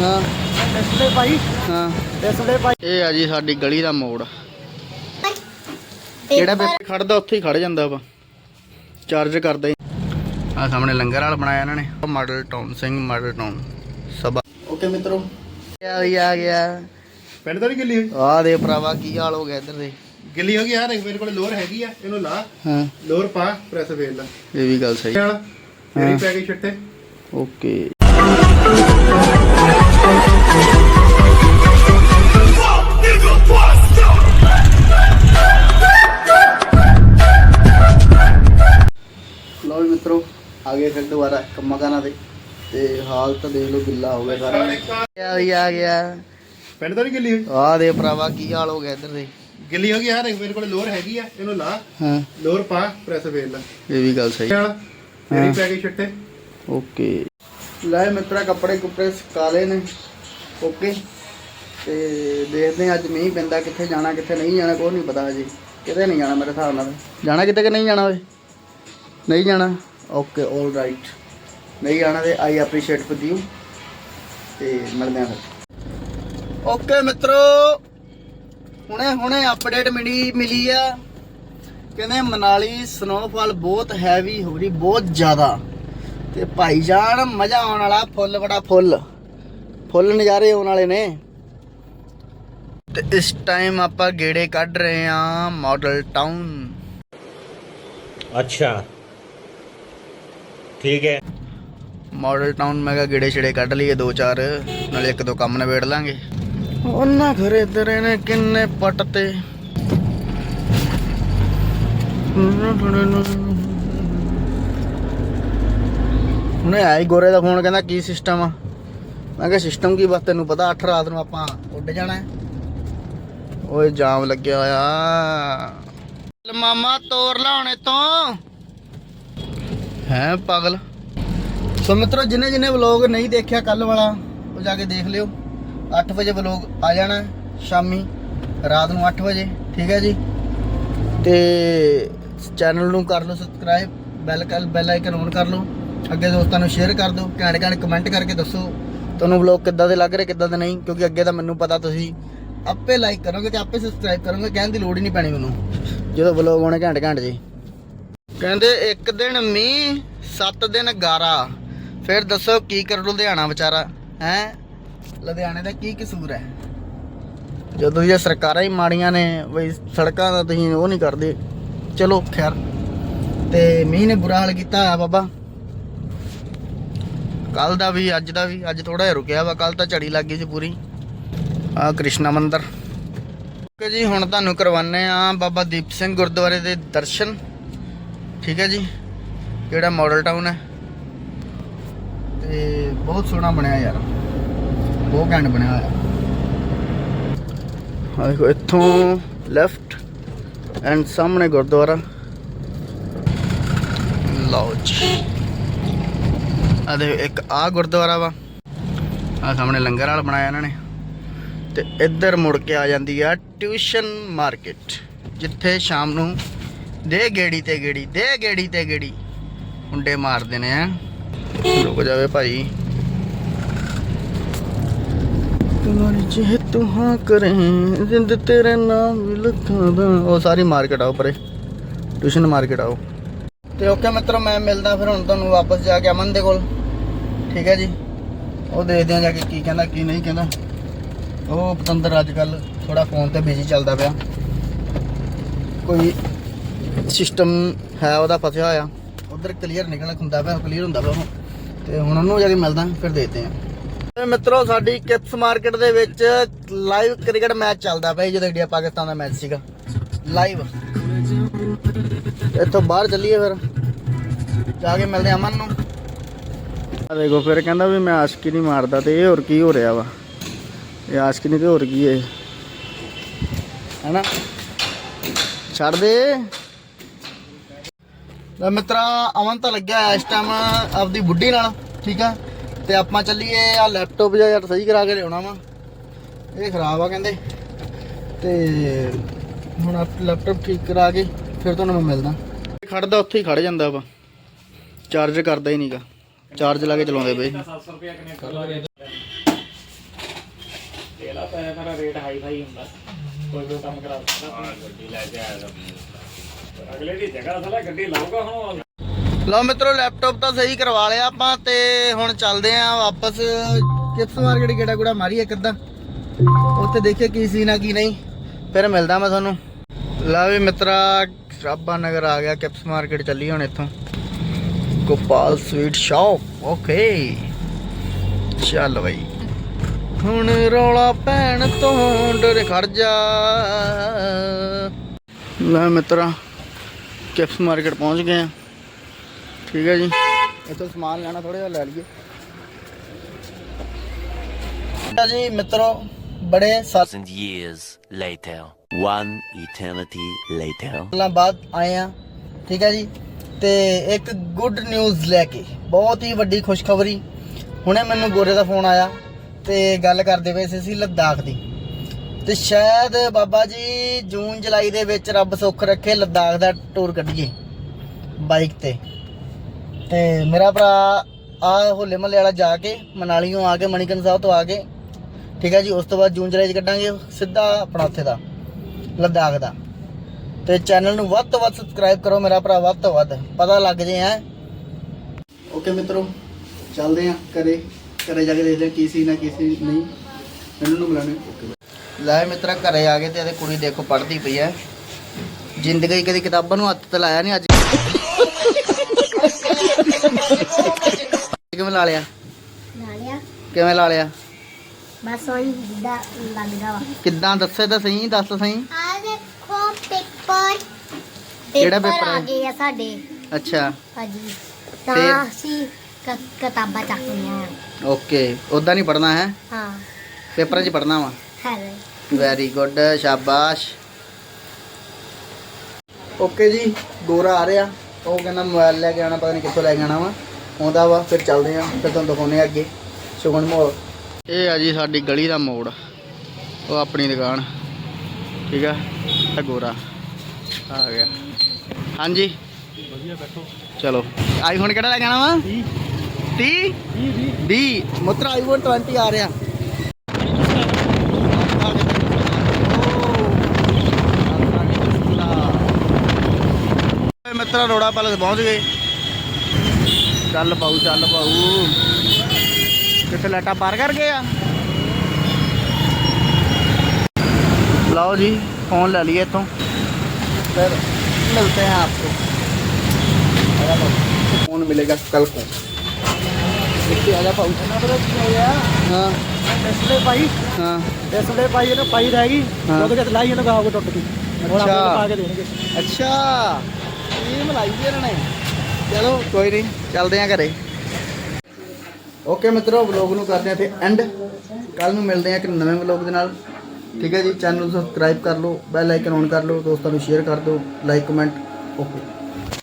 ਹਾਂ। ਡਿਸਪਲੇ ਪਾਈ ਹਾਂ। ਡਿਸਪਲੇ ਪਾਈ ਇਹ ਆ ਜੀ ਸਾਡੀ ਗਲੀ ਦਾ ਮੋੜ। ਜਿਹੜਾ ਪੇਪਰ ਖੜਦਾ ਉੱਥੇ ਹੀ ਖੜ ਜਾਂਦਾ ਵਾ। ਚਾਰਜ ਕਰਦਾ ਹੀ। ਆ ਸਾਹਮਣੇ ਲੰਗਰ ਵਾਲ ਬਣਾਇਆ ਇਹਨਾਂ ਨੇ। Model town Singh model town Sabha. Okay ਮਿੱਤਰੋ। ਆ ਗਿਆ ਆ ਗਿਆ। ਪਿੰਡ ਤਾਂ ਨਹੀਂ ਗਿੱਲੀ ਹੋਈ? ਆ ਦੇ ਭਰਾਵਾ ਕੀ ਹਾਲ ਹੋ ਗਿਆ ਇੱਧਰ ਦੇ। ਗਿੱਲੀ ਹੋ ਗਈ ਯਾਰ ਮੇਰੇ ਕੋਲ ਲੋਰ ਹੈਗੀ ਆ ਇਹਨੂੰ ਲਾ। ਹਾਂ। ਲੋਰ ਪਾ ਪ੍ਰੈਸ ਫੇਰ ਲਾ ਇਹ ਵੀ ਗੱਲ ਸਹੀ। ਨਾਲ ਮੇਰੀ ਪੈ ਗਈ ਛੱਟੇ। ਓਕੇ। ਦੁਬਾਰਾ ਕੰਮਾਂ ਕਾਰਾਂ ਤੇ ਤੇ ਹਾਲ ਤਾਂ ਦੇਖ ਲਓ ਗਿੱਲਾ ਹੋ ਗਿਆ ਸਾਰਾ। ਆ ਗਿਆ ਆ ਗਿਆ। ਪਿੰਡ ਤਾਂ ਨਹੀਂ ਗਿੱਲੀ ਹੋਈ? ਆ ਦੇ ਭਰਾਵਾ ਕੀ ਹਾਲ ਹੋ ਗਿਆ ਇੱਧਰ ਦੇ। ਗਿੱਲੀ ਹੋ ਗਈ ਯਾਰ ਮੇਰੇ ਕੋਲ ਲੋਰ ਹੈਗੀ ਆ ਇਹਨੂੰ ਲਾ। ਹਾਂ। ਲੋਰ ਪਾ ਪ੍ਰੈਸ ਫੇਰ ਲਾ। ਇਹ ਵੀ ਗੱਲ ਸਹੀ। ਨਾਲ ਮੇਰੀ ਪੈ ਗਈ ਛੱਟੇ। ਓਕੇ। ਲੈ ਮਿੱਤਰਾ ਕੱਪੜੇ ਕੁਪੜੇ ਸੁਕਾ ਲਏ ਨੇ। ਓਕੇ। ਤੇ ਦੇਖਦੇ ਹਾਂ ਅੱਜ ਮੀਂਹ ਪੈਂਦਾ ਕਿੱਥੇ ਜਾਣਾ ਕਿੱਥੇ ਨਹੀਂ ਜਾਣਾ ਕੋਈ ਨਹੀਂ ਪਤਾ ਹਜੇ। ਕਿਤੇ ਨਹੀਂ ਜਾਣਾ ਮੇਰੇ ਹਿਸਾਬ ਨਾਲ। ਜਾਣਾ ਕਿਤੇ ਕਿ ਨਹੀਂ ਜਾਣਾ ਓਏ? ਨਹੀਂ ਜਾਣਾ? ਓਕੇ 올 ਰਾਈਟ ਨਹੀਂ ਆਣਾ ਤੇ ਆਈ ਅਪਰੀਸ਼ੀਏਟ ਫॉर ਯੂ ਤੇ ਮਿਲਦੇ ਆ ਓਕੇ ਮਿੱਤਰੋ। ਹੁਣੇ ਹੁਣੇ ਅਪਡੇਟ ਮਿਲੀ ਮਿਲੀ ਆ। ਕਹਿੰਦੇ ਮਨਾਲੀ ਸਨੋਫਾਲ ਬਹੁਤ ਹੈਵੀ ਹੋ ਰਹੀ, ਬਹੁਤ ਜ਼ਿਆਦਾ। ਤੇ ਭਾਈ ਜਾਨ ਮਜ਼ਾ ਆਉਣ ਵਾਲਾ ਫੁੱਲ, ਬੜਾ ਫੁੱਲ। ਫੁੱਲ ਨਜ਼ਾਰੇ ਆਉਣ ਵਾਲੇ ਨੇ। ਤੇ ਇਸ ਟਾਈਮ ਆਪਾਂ ਗੇੜੇ ਕੱਢ ਰਹੇ ਆ ਮਾਡਲ ਟਾਊਨ ਅੱਛਾ। ਠੀਕ ਹੈ। ਮਾਡਲ ਟਾਊਨ ਮੈਂ ਕਿਹਾ ਗਿੜੇ ਛੜੇ ਕੱਢ ਲਈਏ ਦੋ ਚਾਰ, ਨਾਲੇ ਇੱਕ ਦੋ ਕੰਮ ਨਿਬੇੜ ਲਾਂਗੇ। ਉਹਨਾਂ ਘਰ ਇਧਰ ਨੇ ਕਿੰਨੇ ਪੱਟ ਤੇ ਉਹਨੇ ਆਈ ਗੋਰੇ ਦਾ ਫੋਨ, ਕਹਿੰਦਾ ਕੀ ਸਿਸਟਮ ਆ? ਮੈਂ ਕਿਹਾ ਸਿਸਟਮ ਕੀ ਬਸ ਤੈਨੂੰ ਪਤਾ, ਅੱਠ ਰਾਤ ਨੂੰ ਆਪਾਂ ਉੱਡ ਜਾਣਾ ਹੈ। ਓਏ ਜਾਮ ਲੱਗਿਆ ਹੋਇਆ। ਮਾਮਾ, ਤੋਰ ਲਾਉਣੇ ਤੋਂ ਹੈ ਪਾਗਲ। ਸੋ ਮਿੱਤਰੋ, ਜਿਨੇ ਜਿਨੇ ਵਲੌਗ ਨਹੀਂ ਦੇਖਿਆ ਕੱਲ ਵਾਲਾ, ਉਹ ਜਾ ਕੇ ਦੇਖ ਲਿਓ। 8 ਵਜੇ ਵਲੌਗ ਆ ਜਾਣਾ ਸ਼ਾਮੀ, ਰਾਤ ਨੂੰ 8 ਵਜੇ, ਠੀਕ ਹੈ ਜੀ? ਤੇ ਚੈਨਲ ਨੂੰ ਕਰ ਲਓ ਸਬਸਕ੍ਰਾਈਬ, ਬੈਲ ਕਰ, ਬੈਲ ਆਈਕਨ ਔਨ ਕਰ ਲਓ। ਅੱਗੇ ਦੋਸਤਾਂ ਨੂੰ ਸ਼ੇਅਰ ਕਰ ਦਿਓ, ਘੈਂਟ ਘੈਂਟ ਕਮੈਂਟ ਕਰਕੇ ਦੱਸੋ, ਤੁਹਾਨੂੰ ਵਲੌਗ ਕਿੱਦਾਂ ਦੇ ਲੱਗ ਰਹੇ, ਕਿੱਦਾਂ ਦੇ ਨਹੀਂ, ਕਿਉਂਕਿ ਅੱਗੇ ਤਾਂ ਮੈਨੂੰ ਪਤਾ ਤੁਸੀਂ ਆਪੇ ਲਾਈਕ ਕਰੋਗੇ ਤੇ ਆਪੇ ਸਬਸਕ੍ਰਾਈਬ ਕਰੋਗੇ, ਕਹਿਣ ਦੀ ਲੋੜ ਹੀ ਨਹੀਂ ਪੈਣੀ ਮੈਨੂੰ। ਜਦੋਂ ਵਲੌਗ ਆਉਣੇ ਘੈਂਟ ਘੈਂਟ ਜੀ। ਕਹਿੰਦੇ ਇੱਕ ਦਿਨ ਮੀਂਹ, ਸੱਤ ਦਿਨ ਗਾਰਾ। ਫਿਰ ਦੱਸੋ ਕੀ ਕਰ ਲੁਧਿਆਣਾ ਵਿਚਾਰਾ, ਹੈ? ਲੁਧਿਆਣੇ ਦਾ ਕੀ ਕਸੂਰ ਹੈ? ਜਦੋਂ ਇਹ ਸਰਕਾਰਾਂ ਹੀ ਮਾੜੀਆਂ ਨੇ, ਬਈ ਸੜਕਾਂ ਦਾ ਤੁਸੀਂ ਉਹ ਨਹੀਂ ਕਰਦੇ। ਚਲੋ, ਖੈਰ। ਤੇ ਮੀਂਹ ਨੇ ਬੁਰਾ ਹਾਲ ਕੀਤਾ ਆ ਬਾਬਾ। ਕੱਲ ਦਾ ਵੀ, ਅੱਜ ਦਾ ਵੀ, ਅੱਜ ਥੋੜਾ ਜਿਹਾ ਰੁਕਿਆ ਵਾ ਕੱਲ ਤਾਂ ਝੜੀ ਲੱਗ ਗਈ ਸੀ ਪੂਰੀ। ਆ ਕ੍ਰਿਸ਼ਨਾ ਮੰਦਿਰ। ਓਕੇ ਜੀ, ਹੁਣ ਤੁਹਾਨੂੰ ਕਰਵਾਨੇ ਆ ਬਾਬਾ ਦੀਪ ਸਿੰਘ ਗੁਰਦੁਆਰੇ ਦੇ ਦਰਸ਼ਨ। ਠੀਕ ਹੈ ਜੀ, ਜਿਹੜਾ ਮਾਡਲ ਟਾਊਨ ਹੈ। ਤੇ ਬਹੁਤ ਸੋਹਣਾ ਬਣਿਆ ਯਾਰ। ਬਹੁਤ ਘੈਂਟ ਬਣਿਆ ਹੋਇਆ। ਦੇਖੋ, ਇੱਥੋਂ ਲੈਫਟ ਐਂਡ ਸਾਹਮਣੇ ਗੁਰਦੁਆਰਾ। ਲਓ ਜੀ। ਆ ਦੇ ਇੱਕ ਆ ਗੁਰਦੁਆਰਾ ਵਾ। ਆ ਸਾਹਮਣੇ ਲੰਗਰ ਵਾਲ ਬਣਾਇਆ ਇਹਨਾਂ ਨੇ। ਤੇ ਇੱਧਰ ਮੁੜ ਕੇ ਆ ਜਾਂਦੀ ਆ ਟਿਊਸ਼ਨ ਮਾਰਕੀਟ ਜਿੱਥੇ ਸ਼ਾਮ ਨੂੰ ਦੇ ਗੇੜੀ ਤੇ ਗੇੜੀ, ਦੇ ਗੇੜੀ ਤੇ ਗੇੜੀ। ਮੁੰਡੇ ਮਾਰਦੇ ਨੇ ਆ ਰੁਕ ਜਾਵੇ ਭਾਈ। ਤੁਮਾਰੀ ਜਿਹੇ ਤੂੰ ਹਾਂ ਕਰੇ, ਜਿੰਦ ਤੇਰੇ ਨਾਮ ਵੀ ਉਹ ਸਾਰੀ ਮਾਰਕੀਟ ਆਓ ਪਰੇ ਟਿਊਸ਼ਨ ਮਾਰਕੀਟ ਆਓ ਤੇ ਓਕੇ ਮਿੱਤਰੋ, ਮੈਂ ਮਿਲਦਾ ਫਿਰ ਹੁਣ ਤੁਹਾਨੂੰ ਵਾਪਸ ਜਾ ਕੇ ਅਮਨ ਦੇ ਕੋਲ। ਠੀਕ ਹੈ ਜੀ? ਉਹ ਦੇਖਦੇ ਆ ਜਾ ਕੇ ਕੀ ਕਹਿੰਦਾ, ਕੀ ਨਹੀਂ ਕਹਿੰਦਾ। ਉਹ ਪਤੰਦਰ ਅੱਜ ਕੱਲ ਥੋੜਾ ਫੋਨ ਤੇ ਬਿਜ਼ੀ ਚੱਲਦਾ ਪਿਆ। ਕੋਈ ਸਿਸਟਮ ਹੈ ਉਹਦਾ ਫਸਿਆ ਹੋਇਆ। ਉਧਰ ਕਲੀਅਰ ਨਿਕਲਣਾ ਹੁੰਦਾ ਪਿਆ ਕਲੀਅਰ ਹੁੰਦਾ ਪਿਆ ਉਹ। ਤੇ ਹੁਣ ਉਹਨੂੰ ਜਾ ਕੇ ਮਿਲਦਾ ਫਿਰ ਦੇਖਦੇ ਆ ਤੇ ਮਿੱਤਰੋ ਸਾਡੀ ਕਿਪਸ ਮਾਰਕੀਟ ਦੇ ਵਿੱਚ ਲਾਈਵ ਕ੍ਰਿਕਟ ਮੈਚ ਚੱਲਦਾ ਪਿਆ ਜਦੋਂ ਇੰਡੀਆ ਪਾਕਿਸਤਾਨ ਦਾ ਮੈਚ ਸੀਗਾ। ਲਾਈਵ ਇੱਥੋਂ ਬਾਹਰ ਚੱਲੀਏ ਫਿਰ। ਜਾ ਕੇ ਮਿਲਦੇ ਆ ਅਮਨ ਨੂੰ। ਆ ਦੇਖੋ ਫਿਰ ਕਹਿੰਦਾ ਵੀ ਮੈਂ ਆਸ਼ਕੀ ਨਹੀਂ ਮਾਰਦਾ ਤੇ ਇਹ ਹੋਰ ਕੀ ਹੋ ਰਿਹਾ ਵਾ? ਇਹ ਆਸ਼ਕੀ ਨਹੀਂ ਤੇ ਹੋਰ ਕੀ ਹੈ ਹੈਨਾ? ਛੱਡ ਦੇ। ਲੈ ਮਿੱਤਰਾ ਅਮਨ ਤਾਂ ਲੱਗਿਆ ਇਸ ਟਾਈਮ ਆਪਦੀ ਬੁੱਢੀ ਨਾਲ ਠੀਕ ਆ? ਤੇ ਆਪਾਂ ਚੱਲੀਏ ਆ ਲੈਪਟਾਪ ਜਿਹਾ ਯਾਰ ਸਹੀ ਕਰਾ ਕੇ ਲਿਆਉਣਾ ਵਾ। ਇਹ ਖਰਾਬ ਆ ਕਹਿੰਦੇ। ਤੇ ਹੁਣ ਆਪ ਲੈਪਟਾਪ ਠੀਕ ਕਰਾ ਕੇ ਫਿਰ ਤੁਹਾਨੂੰ ਮੈਂ ਮਿਲਦਾ। ਖੜਦਾ ਉੱਥੇ ਹੀ ਖੜ ਜਾਂਦਾ ਵਾ। ਚਾਰਜ ਕਰਦਾ ਹੀ ਨਹੀਂਗਾ ਚਾਰਜ ਲਾ ਕੇ ਚਲਾਉਂਦੇ ਬਈ ਪੈ ਮੇਰਾ ਰੇਟ ਹਾਈ ਫਾਈ ਹੁੰਦਾ। ਕੋਈ ਕੋਈ ਕੰਮ ਕਰਾ ਸਕਦਾ। ਗੱਡੀ ਲੈ ਕੇ ਆਇਆ ਅਗਲੇ ਦੀ ਜਗ੍ਹਾ ਸਾਲਾ ਗੱਡੀ ਲਾਊਗਾ ਹੁਣ। ਲਓ ਮਿੱਤਰੋ ਲੈਪਟਾਪ ਤਾਂ ਸਹੀ ਕਰਵਾ ਲਿਆ ਆਪਾਂ ਤੇ ਹੁਣ ਚੱਲਦੇ ਆਂ ਵਾਪਸ। ਕਿਪਸ ਮਾਰਕੀਟ ਗੇੜਾ ਗੁੜਾ ਮਾਰੀਏ ਕਿੱਦਾਂ ਉੱਥੇ ਦੇਖੀਏ ਕੀ ਸੀ ਨਾ ਕੀ ਨਹੀਂ। ਫਿਰ ਮਿਲਦਾ ਮੈਂ ਤੁਹਾਨੂੰ। ਲਾ ਵੀ ਮਿੱਤਰਾ, ਸ਼ਰਾਬਾ ਨਗਰ ਆ ਗਿਆ ਕਿਪਸ ਮਾਰਕੀਟ ਚੱਲੀ ਹੁਣ ਇੱਥੋਂ। ਗੋਪਾਲ ਸਵੀਟ ਸ਼ਾਪ ਓਕੇ ਚੱਲ ਬਈ। ਹੁਣ ਰੌਲਾ ਪੈਣ ਤੋਂ ਡਰ ਖੜ ਜਾ। ਲੈ ਮਿੱਤਰਾ ਕਿਪਸ ਮਾਰਕੀਟ ਪਹੁੰਚ ਗਏ ਆ। ਠੀਕ ਹੈ ਜੀ। ਇੱਥੋਂ ਸਮਾਨ ਲੈਣਾ ਥੋੜਾ ਜਿਹਾ ਲੈ ਲਈਏ। ਤਾਂ ਜੀ ਮਿੱਤਰੋ ਬੜੇ ਸਾਲਾਂ thousand years later. One eternity later. ਬਾਅਦ ਆਏ ਆ। ਠੀਕ ਹੈ ਜੀ। ਤੇ ਇੱਕ ਗੁੱਡ ਨਿਊਜ਼ ਲੈ ਕੇ ਬਹੁਤ ਹੀ ਵੱਡੀ ਖੁਸ਼ਖਬਰੀ। ਹੁਣੇ ਮੈਨੂੰ ਗੋਰੇ ਦਾ ਫੋਨ ਆਇਆ ਤੇ ਗੱਲ ਕਰਦੇ ਪਏ ਸੀ ਅਸੀਂ ਲੱਦਾਖ ਦੀ। ਤੇ ਸ਼ਾਇਦ ਬਾਬਾ ਜੀ ਜੂਨ ਜੁਲਾਈ ਦੇ ਵਿੱਚ ਰੱਬ ਸੁੱਖ ਰੱਖੇ ਲੱਦਾਖ ਦਾ ਟੂਰ ਕੱਢੀਏ ਬਾਈਕ ਤੇ। ਤੇ ਮੇਰਾ ਭਰਾ ਆ ਹੋਲੇ ਮਹੱਲੇ ਵਾਲਾ ਜਾ ਕੇ ਮਨਾਲੀੋਂ ਆ ਕੇ ਮਣੀਕਰਨ ਸਾਹਿਬ ਤੋਂ ਆ ਕੇ, ਠੀਕ ਹੈ ਜੀ, ਉਸ ਤੋਂ ਬਾਅਦ ਜੂਨ ਜੁਲਾਈ ਚ ਕੱਢਾਂਗੇ ਸਿੱਧਾ ਆਪਣਾ ਉੱਥੇ ਦਾ, ਲੱਦਾਖ ਦਾ। ਤੇ ਚੈਨਲ ਨੂੰ ਵੱਧ ਤੋਂ ਵੱਧ ਸਬਸਕ੍ਰਾਈਬ ਕਰੋ ਮੇਰਾ ਭਰਾ, ਵੱਧ ਤੋਂ ਵੱਧ, ਪਤਾ ਲੱਗ ਜੇ ਹੈ। ਓਕੇ ਮਿੱਤਰੋ, ਚੱਲਦੇ ਆ ਘਰੇ ਘਰੇ ਜਾ ਕੇ ਦੇਖਦੇ ਕੀ ਸੀ ਨਾ ਕੀ ਸੀ ਨਹੀਂ। ਇਹਨਾਂ ਨੂੰ ਬੁਲਾਣੇ ਓਕੇ ਲੈ ਮਿੱਤਰਾ ਘਰੇ ਆ ਗਏ ਤੇ ਇਹਦੇ ਕੁੜੀ ਦੇਖੋ ਪੜ੍ਹਦੀ ਪਈ ਹੈ। ਜ਼ਿੰਦਗੀ ਕਦੀ ਕਿਤਾਬਾਂ ਨੂੰ ਹੱਥ ਤੇ ਲਾਇਆ ਨਹੀਂ ਅੱਜ। ਕਿਵੇਂ ਲਾ ਲਿਆ? ਕਿਵੇਂ ਲਾ ਲਿਆ? ਬਸ ਉਹੀ ਜਿੱਦਾਂ ਲੱਗਦਾ ਵਾ। ਕਿੱਦਾਂ ਦੱਸੇ ਤਾਂ ਸਹੀ ਦੱਸ ਸਹੀ। ਆ ਦੇਖੋ ਪੇਪਰ। ਕਿਹੜਾ ਪੇਪਰ ਆ? ਗਏ ਆ ਸਾਡੇ। ਅੱਛਾ। ਹਾਂਜੀ? ਤਾਂ ਅਸੀਂ ਕਿਤਾਬਾਂ ਚੱਕਣੀਆਂ ਆ। ਓਕੇ। ਉਦਾਂ ਨਹੀਂ ਪੜਨਾ ਹੈ? ਹਾਂ। ਪੇਪਰਾਂ 'ਚ ਪੜਨਾ ਵਾ? ਹੈ ਵੈਰੀ ਗੁੱਡ ਸ਼ਾਬਾਸ਼। ਓਕੇ ਜੀ ਗੋਰਾ ਆ ਰਿਹਾ। ਉਹ ਕਹਿੰਦਾ ਮੋਬਾਈਲ ਲੈ ਕੇ ਆਣਾ ਪਤਾ ਨਹੀਂ ਕਿੱਥੋਂ ਲੈ ਕੇ ਆਣਾ ਵਾ। ਆਉਂਦਾ ਵਾ ਫਿਰ ਚੱਲਦੇ ਆ ਫਿਰ ਤੁਹਾਨੂੰ ਦਿਖਾਉਂਦੇ ਆ ਅੱਗੇ। ਸੁਗਣ ਮੋੜ। ਇਹ ਆ ਜੀ ਸਾਡੀ ਗਲੀ ਦਾ ਮੋੜ। ਉਹ ਆਪਣੀ ਦੁਕਾਨ। ਠੀਕ ਆ ਇਹ ਗੋਰਾ। ਆ ਗਿਆ। ਹਾਂਜੀ। ਵਧੀਆ ਬੈਠੋ। ਚਲੋ। ਆਈਫੋਨ ਕਿਹੜਾ ਲੈ ਕੇ ਆਣਾ ਵਾ? 30 30 20 ਮੁੱਤਰ ਆਈਫੋਨ 20 ਆ ਰਿਹਾ। ਨਛੱਤਰਾ ਰੋੜਾ ਪਲਸ ਪਹੁੰਚ ਗਏ। ਚੱਲ ਪਾਉ ਚੱਲ ਪਾਉ ਕਿੱਥੇ ਲੈਟਾ ਪਾਰ ਕਰ ਗਏ ਆ? ਲਓ ਜੀ ਫੋਨ ਲੈ ਲਈਏ ਇਥੋਂ। ਫਿਰ ਮਿਲਤੇ ਹਾਂ ਆਪਕੋ। ਫੋਨ ਮਿਲੇਗਾ ਕੱਲ ਕੋ। ਇੱਥੇ ਆ ਜਾ ਪਾਉ ਹਾਂ। ਡਿਸਪਲੇ ਪਾਈ। ਹਾਂ। ਡਿਸਪਲੇ ਪਾਈ ਇਹਨੂੰ ਪਾਈ ਰਹਿ ਗਈ। ਉਹਦੇ ਕਿਤੇ ਲਾਈ ਇਹਨੂੰ ਕਹਾਂਗੇ ਟੁੱਟ ਗਈ। ਅੱਛਾ। ਪਾ ਕੇ ਮਲਾਈ ਜੀ ਇਹਨਾਂ ਨੇ। ਚਲੋ, ਕੋਈ ਨਹੀਂ, ਚੱਲਦੇ ਆ ਘਰੇ। ਓਕੇ ਮਿੱਤਰੋ ਵਲੌਗ ਨੂੰ ਕਰਦੇ ਆ ਤੇ ਐਂਡ ਕੱਲ ਨੂੰ ਮਿਲਦੇ ਆ ਇੱਕ ਨਵੇਂ ਵਲੌਗ ਦੇ ਨਾਲ। ਠੀਕ ਹੈ ਜੀ ਚੈਨਲ ਨੂੰ ਸਬਸਕ੍ਰਾਈਬ ਕਰ ਲਓ ਬੈਲ ਆਈਕਨ ਔਨ ਕਰ ਲਓ, ਦੋਸਤਾਂ ਨੂੰ ਸ਼ੇਅਰ ਕਰ ਦਿਓ ਲਾਈਕ ਕਮੈਂਟ ਓਕੇ